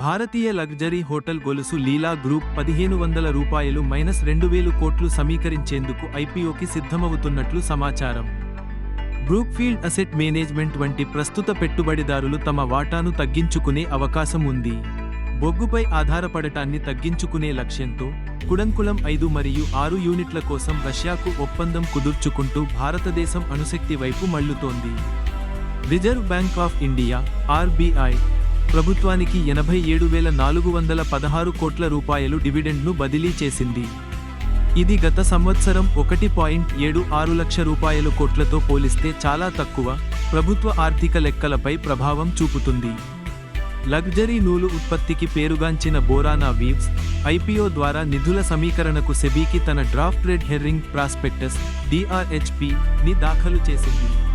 భారతీయ luxury hotel గొలుసు లీలా group పదిహేను వందల రూపాయలు మైనస్ రెండు వేలు కోట్లు సమీకరించేందుకు ఐపీఓకి సిద్ధమవుతున్నట్లు సమాచారం. బ్రూక్ఫీల్డ్ అసెట్ మేనేజ్మెంట్ వంటి ప్రస్తుత పెట్టుబడిదారులు తమ వాటాను తగ్గించుకునే అవకాశం ఉంది. బొగ్గుపై ఆధారపడటాన్ని తగ్గించుకునే లక్ష్యంతో కుడంకులం ఐదు మరియు ఆరు యూనిట్ల కోసం రష్యాకు ఒప్పందం కుదుర్చుకుంటూ భారతదేశం అణుశక్తి వైపు మళ్ళుతోంది reserve bank of India RBI ప్రభుత్వానికి ఎనభై ఏడు వేల నాలుగు వందల పదహారు కోట్ల రూపాయలు డివిడెండ్ను బదిలీ చేసింది. ఇది గత సంవత్సరం ఒకటి పాయింట్ ఏడు ఆరు లక్ష రూపాయల కోట్లతో పోలిస్తే చాలా తక్కువ. ప్రభుత్వ ఆర్థిక లెక్కలపై ప్రభావం చూపుతుంది. లగ్జరీ నూలు ఉత్పత్తికి పేరుగాంచిన బోరానా వీవ్స్ ఐపీఓ ద్వారా నిధుల సమీకరణకు సెబీకి తన draft red herring prospectus DRHP ని దాఖలు చేసింది.